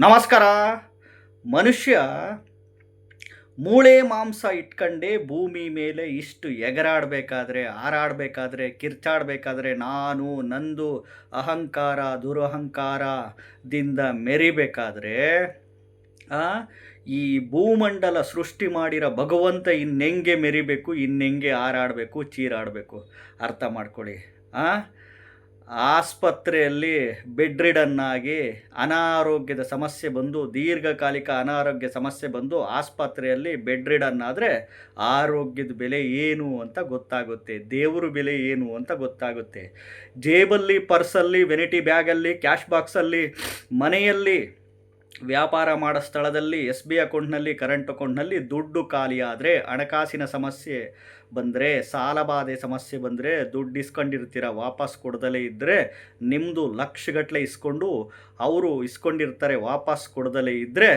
ನಮಸ್ಕಾರ. ಮನುಷ್ಯ ಮೂಳೆ ಮಾಂಸ ಇಟ್ಕೊಂಡೇ ಭೂಮಿ ಮೇಲೆ ಇಷ್ಟು ಎಗರಾಡಬೇಕಾದ್ರೆ, ಹಾರಾಡಬೇಕಾದ್ರೆ, ಕಿರ್ಚಾಡಬೇಕಾದ್ರೆ ನಾನು ನಂದು ಅಹಂಕಾರ, ದುರಹಂಕಾರದಿಂದ ಮೆರಿಬೇಕಾದ್ರೆ ಈ ಭೂಮಂಡಲ ಸೃಷ್ಟಿ ಮಾಡಿರೋ ಭಗವಂತ ಇನ್ನೆಂಗೆ ಮೆರಿಬೇಕು, ಇನ್ನೆಂಗೆ ಹಾರಾಡಬೇಕು, ಚೀರಾಡಬೇಕು? ಅರ್ಥ ಮಾಡ್ಕೊಳ್ಳಿ. ಆ ಆಸ್ಪತ್ರೆಯಲ್ಲಿ ಬೆಡ್ ರಿಡನ್ ಆಗಿ ಅನಾರೋಗ್ಯದ ಸಮಸ್ಯೆ ಬಂದು, ದೀರ್ಘಕಾಲಿಕ ಅನಾರೋಗ್ಯ ಸಮಸ್ಯೆ ಬಂದು ಆಸ್ಪತ್ರೆಯಲ್ಲಿ ಬೆಡ್ ರಿಡನ್ ಆದರೆ ಆರೋಗ್ಯದ ಬೆಲೆ ಏನು ಅಂತ ಗೊತ್ತಾಗುತ್ತೆ, ದೇವರ ಬೆಲೆ ಏನು ಅಂತ ಗೊತ್ತಾಗುತ್ತೆ. ಜೇಬಲ್ಲಿ, ಪರ್ಸಲ್ಲಿ, ವೆನಿಟಿ ಬ್ಯಾಗಲ್ಲಿ, ಕ್ಯಾಶ್ ಬಾಕ್ಸಲ್ಲಿ, ಮನೆಯಲ್ಲಿ ವ್ಯಾಪಾರ ಮಾಡೋ ಸ್ಥಳದಲ್ಲಿ ಎಸ್ ಬಿ ಅಕೌಂಟ್ನಲ್ಲಿ, ಕರೆಂಟ್ ಅಕೌಂಟ್ನಲ್ಲಿ ದುಡ್ಡು ಖಾಲಿಯಾದರೆ ಹಣಕಾಸಿನ ಸಮಸ್ಯೆ ಬಂದರೆ ಸಾಲಬಾಧೆ ಸಮಸ್ಯೆ ಬಂದರೆ ದುಡ್ಡು ಇಸ್ಕೊಂಡಿರ್ತೀರ ವಾಪಸ್ ಕೊಡ್ದಲೇ ಇದ್ದರೆ ನಿಮ್ಮದು ಲಕ್ಷಗಟ್ಟಲೆ ಇಸ್ಕೊಂಡು ಅವರು ಇಸ್ಕೊಂಡಿರ್ತಾರೆ ವಾಪಸ್ ಕೊಡ್ದಲೇ ಇದ್ದರೆ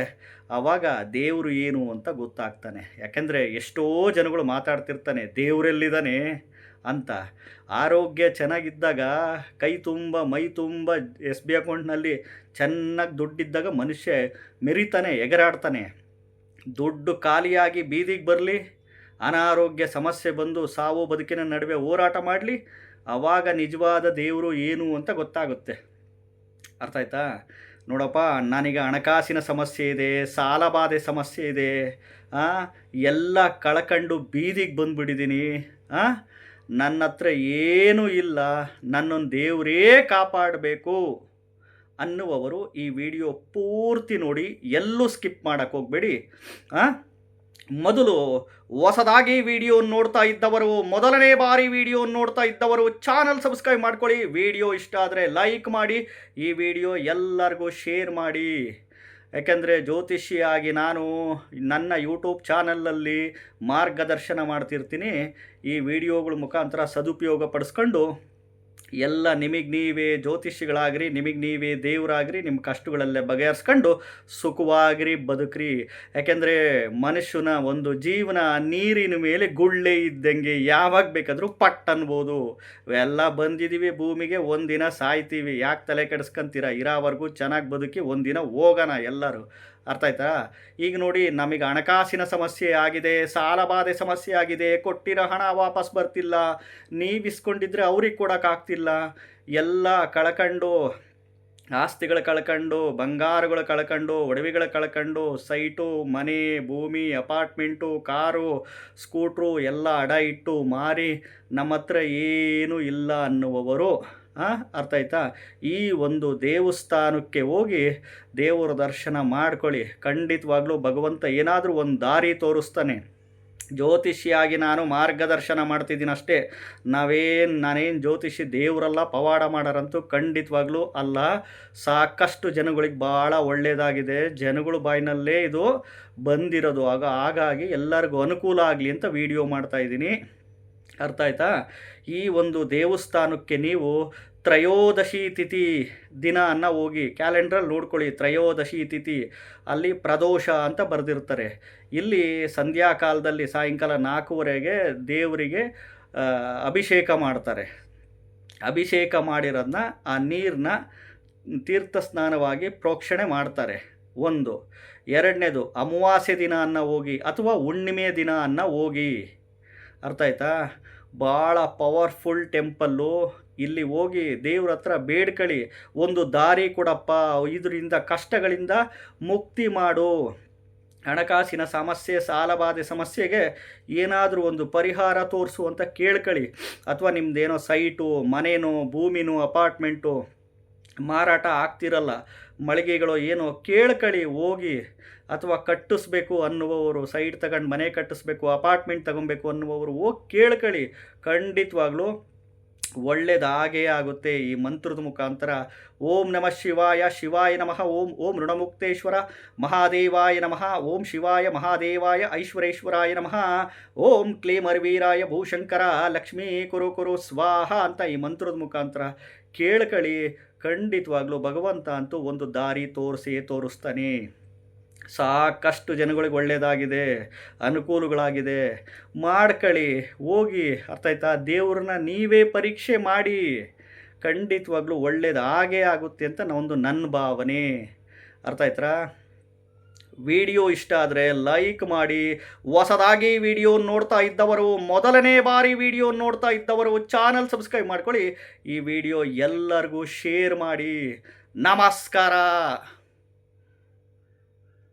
ಆವಾಗ ದೇವರು ಏನು ಅಂತ ಗೊತ್ತಾಗ್ತಾನೆ. ಯಾಕೆಂದರೆ ಎಷ್ಟೋ ಜನಗಳು ಮಾತಾಡ್ತಿರ್ತಾನೆ, ದೇವರೆಲ್ಲಿದ್ದಾನೆ? ಅಂತ. ಆರೋಗ್ಯ ಚೆನ್ನಾಗಿದ್ದಾಗ, ಕೈ ತುಂಬ, ಮೈ ತುಂಬ ಎಸ್ ಬಿ ಅಕೌಂಟ್ನಲ್ಲಿ ಚೆನ್ನಾಗಿ ದುಡ್ಡಿದ್ದಾಗ ಮನುಷ್ಯ ಮೆರಿತಾನೆ, ಎಗರಾಡ್ತಾನೆ. ದುಡ್ಡು ಖಾಲಿಯಾಗಿ ಬೀದಿಗೆ ಬರಲಿ, ಅನಾರೋಗ್ಯ ಸಮಸ್ಯೆ ಬಂದು ಸಾವು ಬದುಕಿನ ನಡುವೆ ಹೋರಾಟ ಮಾಡಲಿ ಆವಾಗ ನಿಜವಾದ ದೇವರು ಏನು ಅಂತ ಗೊತ್ತಾಗುತ್ತೆ. ಅರ್ಥ ಆಯ್ತಾ? ನೋಡಪ್ಪ, ನನಗೆ ಹಣಕಾಸಿನ ಸಮಸ್ಯೆ ಇದೆ ಸಾಲಬಾಧೆ ಸಮಸ್ಯೆ ಇದೆ ಎಲ್ಲ ಕಳ್ಕೊಂಡು ಬೀದಿಗೆ ಬಂದುಬಿಟ್ಟಿದ್ದೀನಿ ನನ್ನ ಹತ್ರ ಏನೂ ಇಲ್ಲ ನನ್ನೊಂದು ದೇವರೇ ಕಾಪಾಡಬೇಕು ಅನ್ನುವವರು ಈ ವಿಡಿಯೋ ಪೂರ್ತಿ ನೋಡಿ, ಎಲ್ಲೂ ಸ್ಕಿಪ್ ಮಾಡೋಕ್ಕೆ ಹೋಗಬೇಡಿ. ಮೊದಲು ಹೊಸದಾಗಿ ವಿಡಿಯೋ ನೋಡ್ತಾ ಇದ್ದವರು, ಮೊದಲನೇ ಬಾರಿ ವಿಡಿಯೋ ನೋಡ್ತಾ ಇದ್ದವರು ಚಾನಲ್ ಸಬ್ಸ್ಕ್ರೈಬ್ ಮಾಡ್ಕೊಳ್ಳಿ. ವಿಡಿಯೋ ಇಷ್ಟ ಆದರೆ ಲೈಕ್ ಮಾಡಿ, ಈ ವಿಡಿಯೋ ಎಲ್ಲರಿಗೂ ಶೇರ್ ಮಾಡಿ. ಯಾಕೆಂದರೆ ಜ್ಯೋತಿಷಿಯಾಗಿ ನಾನು ನನ್ನ ಯೂಟ್ಯೂಬ್ ಚಾನಲಲ್ಲಿ ಮಾರ್ಗದರ್ಶನ ಮಾಡ್ತಿರ್ತೀನಿ. ಈ ವಿಡಿಯೋಗಳ ಮುಖಾಂತರ ಸದುಪಯೋಗ ಪಡಿಸ್ಕೊಂಡು ಎಲ್ಲ ನಿಮಗೆ ನೀವೇ ಜ್ಯೋತಿಷಿಗಳಾಗ್ರಿ, ನಿಮಗೆ ನೀವೇ ದೇವರಾಗ್ರಿ ನಿಮ್ಮ ಕಷ್ಟಗಳಲ್ಲೇ ಬಗೆಹರಿಸ್ಕೊಂಡು ಸುಖವಾಗ್ರಿ, ಬದುಕ್ರಿ. ಯಾಕೆಂದರೆ ಮನುಷ್ಯನ ಒಂದು ಜೀವನ ನೀರಿನ ಮೇಲೆ ಗುಳ್ಳೆ ಇದ್ದಂಗೆ ಯಾವಾಗ ಬೇಕಾದರೂ ಪಟ್ ಅನ್ಬೋದು. ಎಲ್ಲ ಬಂದಿದ್ದೀವಿ ಭೂಮಿಗೆ, ಒಂದಿನ ಸಾಯ್ತೀವಿ. ಯಾಕೆ ತಲೆ ಕೆಡಿಸ್ಕೊಂತೀರ? ಇರೋವರೆಗೂ ಚೆನ್ನಾಗಿ ಬದುಕಿ ಒಂದಿನ ಹೋಗೋಣ ಎಲ್ಲರೂ. ಅರ್ಥ ಆಯ್ತಾ? ಈಗ ನೋಡಿ, ನಮಗೆ ಹಣಕಾಸಿನ ಸಮಸ್ಯೆ ಆಗಿದೆ ಸಾಲಬಾಧೆ ಸಮಸ್ಯೆ ಆಗಿದೆ, ಕೊಟ್ಟಿರೋ ಹಣ ವಾಪಸ್ ಬರ್ತಿಲ್ಲ, ನೀವು ಇಸ್ಕೊಂಡಿದ್ರೆ ಅವ್ರಿಗೆ ಕೊಡೋಕ್ಕಾಗ್ತಿಲ್ಲ ಎಲ್ಲ ಕಳ್ಕೊಂಡು, ಆಸ್ತಿಗಳು ಕಳ್ಕೊಂಡು, ಬಂಗಾರಗಳು ಕಳ್ಕೊಂಡು, ಒಡವೆಗಳು ಕಳ್ಕೊಂಡು, ಸೈಟು, ಮನೆ, ಭೂಮಿ, ಅಪಾರ್ಟ್ಮೆಂಟು, ಕಾರು, ಸ್ಕೂಟ್ರು ಎಲ್ಲ ಅಡ ಇಟ್ಟು ಮಾರಿ ನಮ್ಮ ಹತ್ರ ಏನೂ ಇಲ್ಲ ಅನ್ನುವವರು ಅರ್ಥ ಆಯ್ತಾ? ಈ ಒಂದು ದೇವಸ್ಥಾನಕ್ಕೆ ಹೋಗಿ ದೇವರ ದರ್ಶನ ಮಾಡ್ಕೊಳ್ಳಿ. ಖಂಡಿತವಾಗ್ಲೂ ಭಗವಂತ ಏನಾದರೂ ಒಂದು ದಾರಿ ತೋರಿಸ್ತಾನೆ. ಜ್ಯೋತಿಷಿಯಾಗಿ ನಾನು ಮಾರ್ಗದರ್ಶನ ಮಾಡ್ತಿದ್ದೀನಿ ಅಷ್ಟೇ. ನಾವೇನು ನಾನೇನು ಜ್ಯೋತಿಷಿ ದೇವರಲ್ಲ, ಪವಾಡ ಮಾಡೋರಂತೂ ಖಂಡಿತವಾಗ್ಲೂ ಅಲ್ಲ. ಸಾಕಷ್ಟು ಜನಗಳಿಗೆ ಭಾಳ ಒಳ್ಳೆಯದಾಗಿದೆ ಜನಗಳ ಬಾಯಿನಲ್ಲೇ ಇದು ಬಂದಿರೋದು. ಆಗ ಹಾಗಾಗಿ ಎಲ್ಲರಿಗೂ ಅನುಕೂಲ ಆಗಲಿ ಅಂತ ವಿಡಿಯೋ ಮಾಡ್ತಾ ಇದ್ದೀನಿ. ಅರ್ಥ ಆಯ್ತಾ? ಈ ಒಂದು ದೇವಸ್ಥಾನಕ್ಕೆ ನೀವು ತ್ರಯೋದಶಿ ತಿಥಿ ದಿನ ಅನ್ನ ಹೋಗಿ ಕ್ಯಾಲೆಂಡ್ರಲ್ಲಿ ನೋಡ್ಕೊಳ್ಳಿ. ತ್ರಯೋದಶಿ ತಿಥಿ, ಅಲ್ಲಿ ಪ್ರದೋಷ ಅಂತ ಬರೆದಿರ್ತಾರೆ. ಇಲ್ಲಿ ಸಂಧ್ಯಾಕಾಲದಲ್ಲಿ ಸಾಯಂಕಾಲ ನಾಲ್ಕೂವರೆಗೆ ದೇವರಿಗೆ ಅಭಿಷೇಕ ಮಾಡ್ತಾರೆ. ಅಭಿಷೇಕ ಮಾಡಿರೋದನ್ನ ಆ ನೀರನ್ನ ತೀರ್ಥ ಸ್ನಾನವಾಗಿ ಪ್ರೋಕ್ಷಣೆ ಮಾಡ್ತಾರೆ. ಒಂದು. ಎರಡನೇದು, ಅಮಾವಾಸ್ಯೆ ದಿನ ಅನ್ನ ಹೋಗಿ ಅಥವಾ ಹುಣ್ಣಿಮೆ ದಿನ ಅನ್ನ ಹೋಗಿ. ಅರ್ಥ ಆಯ್ತಾ ಭಾಳ ಪವರ್ಫುಲ್ ಟೆಂಪಲ್ಲು ಇಲ್ಲಿ ಹೋಗಿ ದೇವ್ರ ಹತ್ರ ಬೇಡ್ಕಳಿ. ಒಂದು ದಾರಿ ಕೊಡಪ್ಪ. ಇದರಿಂದ ಕಷ್ಟಗಳಿಂದ ಮುಕ್ತಿ ಮಾಡು. ಹಣಕಾಸಿನ ಸಮಸ್ಯೆ, ಸಾಲಬಾಧೆ ಸಮಸ್ಯೆಗೆ ಏನಾದರೂ ಒಂದು ಪರಿಹಾರ ತೋರಿಸು ಅಂತ ಕೇಳ್ಕೊಳ್ಳಿ ಅಥವಾ ನಿಮ್ಮದೇನೋ ಸೈಟು ಮನೇನೋ, ಭೂಮಿನೋ ಅಪಾರ್ಟ್ಮೆಂಟು ಮಾರಾಟ ಆಗ್ತಿರಲ್ಲ. ಮಳಿಗೆಗಳು, ಏನೋ ಕೇಳ್ಕೊಳ್ಳಿ ಹೋಗಿ. ಅಥವಾ ಕಟ್ಟಿಸ್ಬೇಕು ಅನ್ನುವವರು, ಸೈಡ್ ತಗೊಂಡು ಮನೆ ಕಟ್ಟಿಸ್ಬೇಕು, ಅಪಾರ್ಟ್ಮೆಂಟ್ ತಗೊಬೇಕು ಅನ್ನುವವರು ಹೋಗಿ ಕೇಳ್ಕೊಳ್ಳಿ. ಖಂಡಿತವಾಗ್ಲೂ ಒಳ್ಳೇದಾಗೇ ಆಗುತ್ತೆ ಈ ಮಂತ್ರದ ಮುಖಾಂತರ. ಓಂ ನಮಃ ಶಿವಾಯ ಶಿವಾಯ ನಮಃ, ಓಂ ಓಂ ಋಣಮುಕ್ತೇಶ್ವರ, ಮಹಾದೇವಾಯ ನಮಃ, ಓಂ ಶಿವಾಯ, ಮಹಾದೇವಾಯ, ಐಶ್ವರೇಶ್ವರಾಯ ನಮಃ, ಓಂ ಕ್ಲೇಮರ್ವೀರಾಯ, ಭೂಶಂಕರ, ಲಕ್ಷ್ಮೀ ಕುರು ಕುರು, ಸ್ವಾಹ ಅಂತ ಈ ಮಂತ್ರದ ಮುಖಾಂತರ ಕೇಳ್ಕೊಳ್ಳಿ. ಖಂಡಿತವಾಗ್ಲೂ ಭಗವಂತ ಅಂತೂ ಒಂದು ದಾರಿ ತೋರಿಸಿ ತೋರಿಸ್ತಾನೆ. ಸಾಕಷ್ಟು ಜನಗಳಿಗೆ ಒಳ್ಳೆಯದಾಗಿದೆ, ಅನುಕೂಲಗಳಾಗಿದೆ. ಮಾಡ್ಕೊಳ್ಳಿ ಹೋಗಿ. ಅರ್ಥ ಆಯ್ತಾ? ದೇವ್ರನ್ನ ನೀವೇ ಪರೀಕ್ಷೆ ಮಾಡಿ. ಖಂಡಿತವಾಗ್ಲೂ ಒಳ್ಳೇದು ಆಗೇ ಆಗುತ್ತೆ ಅಂತ ಒಂದು ನನ್ನ ಭಾವನೆ. ಅರ್ಥ ವಿಡಿಯೋ ಇಷ್ಟ ಆದರೆ ಲೈಕ್ ಮಾಡಿ. ಹೊಸದಾಗಿ ವಿಡಿಯೋ ನೋಡ್ತಾ ಇದ್ದವರು, ಮೊದಲನೇ ಬಾರಿ ವಿಡಿಯೋ ನೋಡ್ತಾ ಇದ್ದವರು, ಚಾನಲ್ ಸಬ್ಸ್ಕ್ರೈಬ್ ಮಾಡ್ಕೊಳ್ಳಿ. ಈ ವಿಡಿಯೋ ಎಲ್ಲರಿಗೂ ಶೇರ್ ಮಾಡಿ. ನಮಸ್ಕಾರ.